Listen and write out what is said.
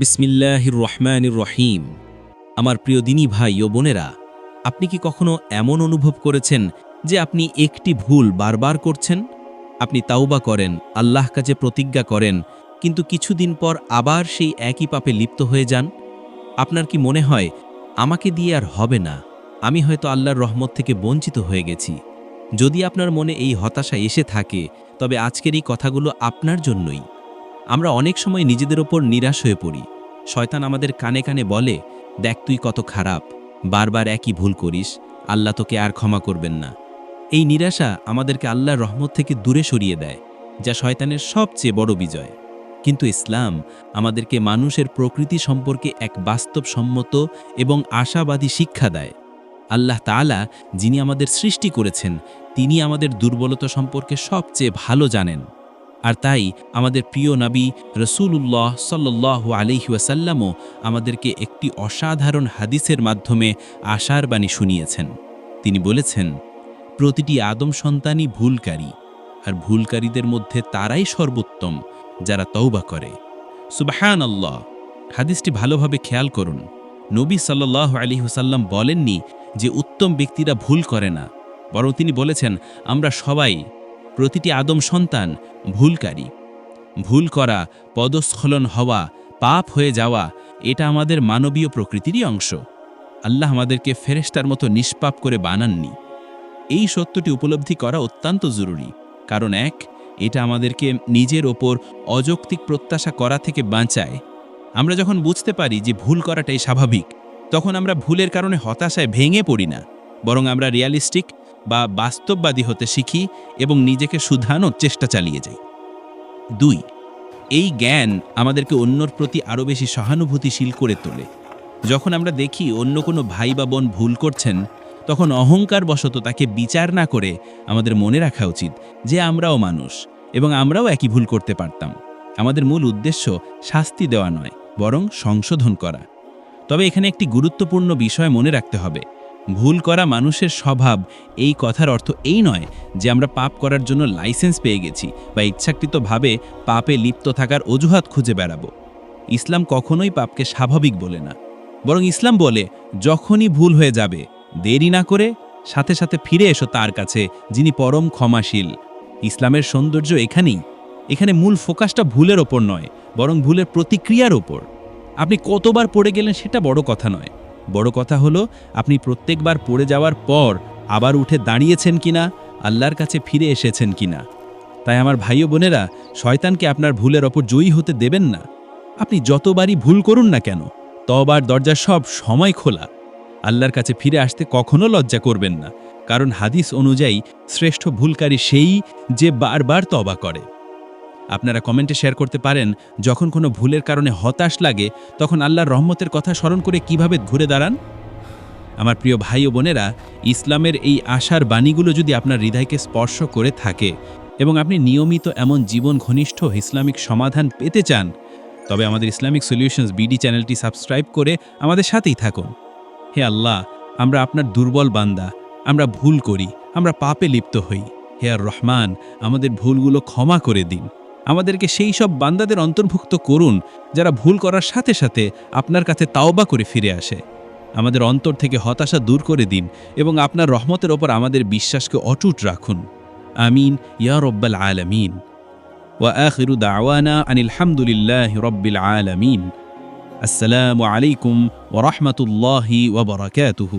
বিসমিল্লাহির রহমানির রহিম। আমার প্রিয় দিনী ভাই ও বোনেরা, আপনি কি কখনো এমন অনুভব করেছেন যে আপনি একটি ভুল বারবার করছেন? আপনি তাওবা করেন আল্লাহ কাছে প্রতিজ্ঞা করেন, কিন্তু কিছুদিন পর আবার সেই একই পাপে লিপ্ত হয়ে যান? আপনার কি মনে হয়, আমাকে দিয়ে আর হবে না? আমি হয়তো আল্লাহর রহমত থেকে বঞ্চিত হয়ে গেছি। যদি আপনার মনে এই হতাশা এসে থাকে, তবে আজকের এই কথাগুলো আপনার জন্যই। আমরা অনেক সময় নিজেদের ওপর নিরাশ হয়ে পড়ি। শয়তান আমাদের কানে কানে বলে, দেখ তুই কত খারাপ, বারবার একই ভুল করিস, আল্লাহ তোকে আর ক্ষমা করবেন না। এই নিরাশা আমাদেরকে আল্লাহর রহমত থেকে দূরে সরিয়ে দেয়, যা শয়তানের সবচেয়ে বড় বিজয়। কিন্তু ইসলাম আমাদেরকে মানুষের প্রকৃতি সম্পর্কে এক বাস্তবসম্মত এবং আশাবাদী শিক্ষা দেয়। আল্লাহ তাআলা যিনি আমাদের সৃষ্টি করেছেন তিনি আমাদের দুর্বলতা সম্পর্কে সবচেয়ে ভালো জানেন। আর তাই আমাদের প্রিয় নবী রসুল্লাহ সাল্লাহ আলহিউসাল্লামও আমাদেরকে একটি অসাধারণ হাদিসের মাধ্যমে আশার বাণী শুনিয়েছেন। তিনি বলেছেন, প্রতিটি আদম সন্তানই ভুলকারী, আর ভুলকারীদের মধ্যে তারাই সর্বোত্তম যারা তৌবা করে। সুবাহান আল্লাহ হাদিসটি ভালোভাবে খেয়াল করুন। নবী সাল্লাহ আলী হুসাল্লাম বলেননি যে উত্তম ব্যক্তিরা ভুল করে না, বরং তিনি বলেছেন, আমরা সবাই প্রতিটি আদম সন্তান ভুলকারী। ভুল করা, পদস্খলন হওয়া, পাপ হয়ে যাওয়া, এটা আমাদের মানবীয় প্রকৃতিরই অংশ। আল্লাহ আমাদেরকে ফেরেস্তার মতো নিষ্পাপ করে বানাননি। এই সত্যটি উপলব্ধি করা অত্যন্ত জরুরি। কারণ এক, এটা আমাদেরকে নিজের ওপর অযৌক্তিক প্রত্যাশা করা থেকে বাঁচায়। আমরা যখন বুঝতে পারি যে ভুল করাটাই স্বাভাবিক, তখন আমরা ভুলের কারণে হতাশায় ভেঙে পড়ি না। বরং আমরা রিয়ালিস্টিক বা বাস্তববাদী হতে শিখি এবং নিজেকে শুধানোর চেষ্টা চালিয়ে যাই। দুই, এই জ্ঞান আমাদেরকে অন্যর প্রতি আরও বেশি সহানুভূতিশীল করে তোলে। যখন আমরা দেখি অন্য কোনো ভাই বা বোন ভুল করছেন, তখন অহংকার বশত তাকে বিচার না করে আমাদের মনে রাখা উচিত যে আমরাও মানুষ এবং আমরাও একই ভুল করতে পারতাম। আমাদের মূল উদ্দেশ্য শাস্তি দেওয়া নয়, বরং সংশোধন করা। তবে এখানে একটি গুরুত্বপূর্ণ বিষয় মনে রাখতে হবে। ভুল করা মানুষের স্বভাব, এই কথার অর্থ এই নয় যে আমরা পাপ করার জন্য লাইসেন্স পেয়ে গেছি বা ইচ্ছাকৃতভাবে পাপে লিপ্ত থাকার অজুহাত খুঁজে বেড়াবো। ইসলাম কখনোই পাপকে স্বাভাবিক বলে না। বরং ইসলাম বলে, যখনই ভুল হয়ে যাবে, দেরি না করে সাথে সাথে ফিরে এসো তার কাছে, যিনি পরম ক্ষমাশীল। ইসলামের সৌন্দর্য এখানেই। এখানে মূল ফোকাসটা ভুলের ওপর নয়, বরং ভুলের প্রতিক্রিয়ার ওপর। আপনি কতবার পড়ে গেলেন সেটা বড় কথা নয়। বড় কথা হলো, আপনি প্রত্যেকবার পড়ে যাওয়ার পর আবার উঠে দাঁড়িয়েছেন কিনা, আল্লাহর কাছে ফিরে এসেছেন কিনা। তাই আমার ভাই ও বোনেরা, শয়তানকে আপনার ভুলের ওপর জয়ী হতে দেবেন না। আপনি যতবারই ভুল করুন না কেন, তবার দরজা সব সময় খোলা। আল্লাহর কাছে ফিরে আসতে কখনো লজ্জা করবেন না, কারণ হাদিস অনুযায়ী শ্রেষ্ঠ ভুলকারী সেই যে বারবার তবা করে। আপনারা কমেন্টে শেয়ার করতে পারেন, যখন কোনো ভুলের কারণে হতাশ লাগে, তখন আল্লাহর রহমতের কথা স্মরণ করে কীভাবে ঘুরে দাঁড়ান? আমার প্রিয় ভাই ও বোনেরা, ইসলামের এই আশার বাণীগুলো যদি আপনার হৃদয়কে স্পর্শ করে থাকে এবং আপনি নিয়মিত এমন জীবন ঘনিষ্ঠ ইসলামিক সমাধান পেতে চান, তবে আমাদের ইসলামিক সলিউশনস বিডি চ্যানেলটি সাবস্ক্রাইব করে আমাদের সাথেই থাকুন। হে আল্লাহ, আমরা আপনার দুর্বল বান্দা, আমরা ভুল করি, আমরা পাপে লিপ্ত হই। হে আর রহমান, আমাদের ভুলগুলো ক্ষমা করে দিন। আমাদেরকে সেই সব বান্দাদের অন্তর্ভুক্ত করুন, যারা ভুল করার সাথে সাথে আপনার কাছে তাওবা করে ফিরে আসে। আমাদের অন্তর থেকে হতাশা দূর করে দিন এবং আপনার রহমতের ওপর আমাদের বিশ্বাসকে অটুট রাখুন। আমিন, ইয়া রব্বাল আলামিন। দাওয়ানা আনিল হামদুলিল্লাহি রব্বিল আলামিন। আসসালামু আলাইকুম ওয়া রাহমাতুল্লাহি ওয়া বারাকাতুহু।